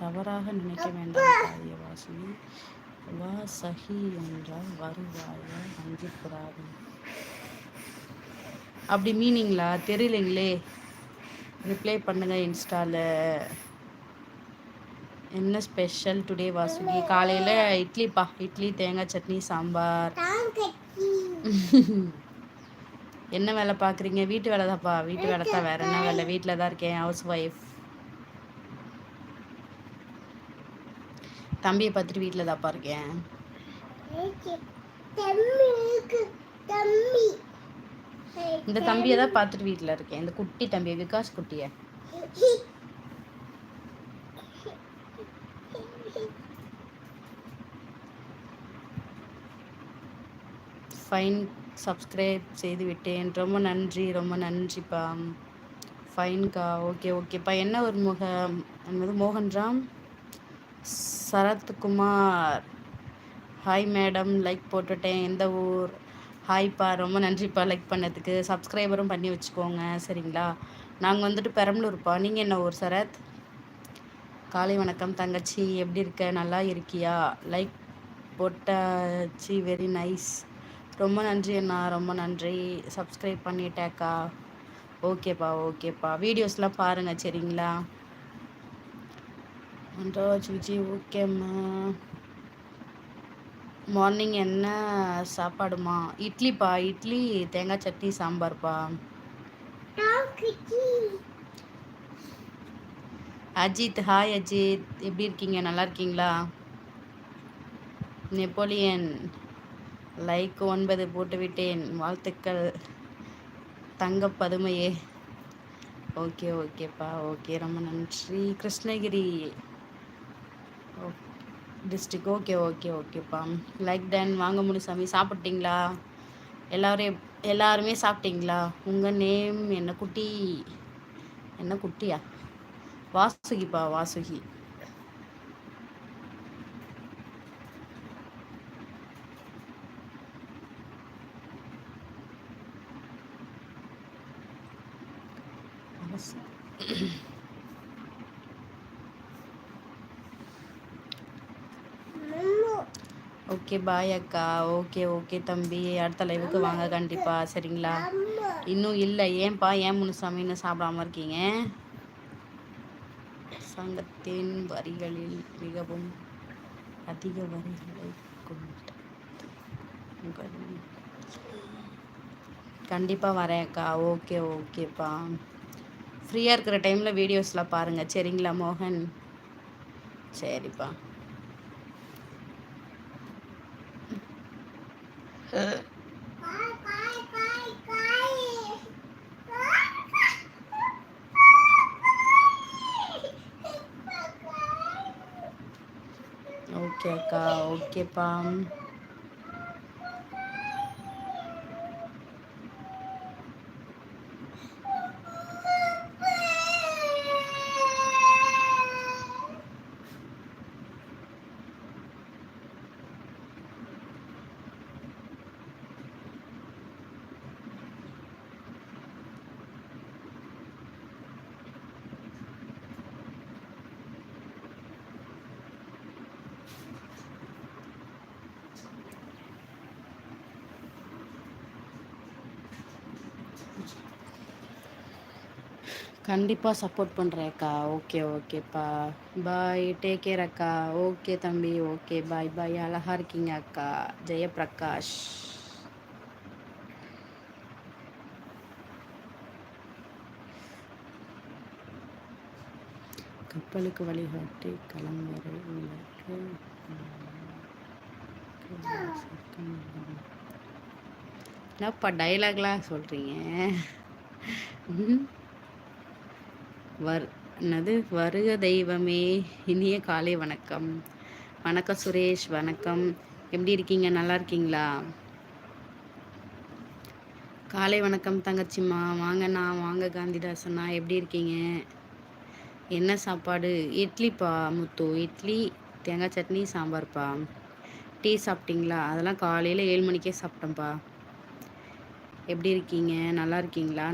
தவறாக நினைக்க வேண்டாம் காரிய வாசுகி வா சஹி என்றால் வருவாயா? அஞ்சிப்புறாது அப்படி மீனிங்களா? தெரியலைங்களே. ரிப்ளை பண்ணுங்க இன்ஸ்டாவில் என்ன ஸ்பெஷல் டுடே வாசுகி? காலையில் இட்லிப்பா. இட்லி தேங்காய் சட்னி சாம்பார். என்ன வேலை பார்க்குறீங்க? வீட்டு வேலை தான்ப்பா வீட்டு வேலை தான் வேறு என்ன வேலை? வீட்டில் தான் இருக்கேன். ஹவுஸ் ஒய்ஃப் தம்பியை பார்த்துட்டு வீட்டில் தான்ப்பா இருக்கேன். இந்த தம்பியை தான் பார்த்துட்டு வீட்டில் இருக்கேன். இந்த குட்டி தம்பியை விகாஸ் குட்டியை. ஃபைன் சப்ஸ்கிரைப் செய்து விட்டேன். ரொம்ப நன்றி ரொம்ப நன்றிப்பா. ஃபைன்க்கா ஓகே ஓகேப்பா. என்ன ஒரு முக என்னது Mohanram? Sarathkumar. Hi madam like போட்டுட்டேன். எந்த ஊர்? ஹாய்ப்பா ரொம்ப நன்றிப்பா. லைக் பண்ணதுக்கு. சப்ஸ்கிரைபரும் பண்ணி வச்சுக்கோங்க. சரிங்களா? நாங்கள் வந்துட்டு பெரம்பலூர்ப்பா நீங்கள் என்ன ஊர் சரத்? காலை வணக்கம் தங்கச்சி. எப்படி இருக்க? நல்லா இருக்கியா? லைக் போட்டாச்சு. வெரி நைஸ் ரொம்ப நன்றி அண்ணா. ரொம்ப நன்றி. சப்ஸ்கிரைப் பண்ணிட்டேக்கா. ஓகேப்பா ஓகேப்பா வீடியோஸ்லாம் பாருங்கள் சரிங்களா? அன்றாஜ் விஜய் ஓகேம்மா மார்னிங் என்ன சாப்பாடுமா? இட்லிப்பா? இட்லி தேங்காய் சட்னி சாம்பார்ப்பா? அஜித் ஹாய் அஜித். எப்படி இருக்கீங்க? நல்லா இருக்கீங்களா? நெப்போலியன். லைக் ஒன்பது போட்டு விட்டேன். வாழ்த்துக்கள். தங்க பதுமையே. ஓகே ஓகேப்பா. ஓகே ரொம்ப நன்றி. கிருஷ்ணகிரி. டிஸ்ட்ரிக். ஓகே ஓகே ஓகேப்பா. லைக் டன் வாங்க முனுசாமி சாப்பிட்டீங்களா? எல்லோரும் எல்லாருமே சாப்பிட்டீங்களா? உங்கள் நேம் என்ன குட்டி? என்ன குட்டியா? வாசுகிப்பா வாசுகி. ஓகே பாய் அக்கா. ஓகே ஓகே தம்பி. அடுத்த லைவுக்கு வாங்க கண்டிப்பாக சரிங்களா? இன்னும் இல்லை. ஏன்பா ஏன் முனுசாமி இன்னும் சாப்பிடாம இருக்கீங்க? சங்கத்தின் வரிகளில் மிகவும் அதிக வரிகளை கண்டிப்பாக வரேன் அக்கா. ஓகே ஓகேப்பா ஃப்ரீயாக இருக்கிற டைமில் வீடியோஸ்லாம் பாருங்கள் சரிங்களா மோகன்? சரிப்பா. ஓகே அக்கா ஓகேப்பா கண்டிப்பாக சப்போர்ட் பண்ணுறேன் அக்கா. ஓகே ஓகேப்பா பாய் டேக் கேர் அக்கா. ஓகே தம்பி. ஓகே பாய் பாய் அழகா இருக்கீங்க அக்கா. ஜெயபிரகாஷ். கப்பலுக்கு வழிகாட்டி கிளம்புற என்னப்பா டைலாக்லாம் சொல்கிறீங்க வர் என்னது? வருக தெய்வமே இனிய காலை வணக்கம். வணக்கம் சுரேஷ் வணக்கம். எப்படி இருக்கீங்க? நல்லா இருக்கீங்களா? காலை வணக்கம் தங்கச்சிம்மா வாங்கண்ணா வாங்க காந்திதாசண்ணா எப்படி இருக்கீங்க? என்ன சாப்பாடு? இட்லிப்பா முத்து? இட்லி தேங்காய் சட்னி சாம்பார்ப்பா? டீ சாப்பிட்டீங்களா? அதெல்லாம் காலையில் ஏழு மணிக்கே சாப்பிட்டேன்ப்பா. எப்படி இருக்கீங்க? நல்லா இருக்கீங்களா?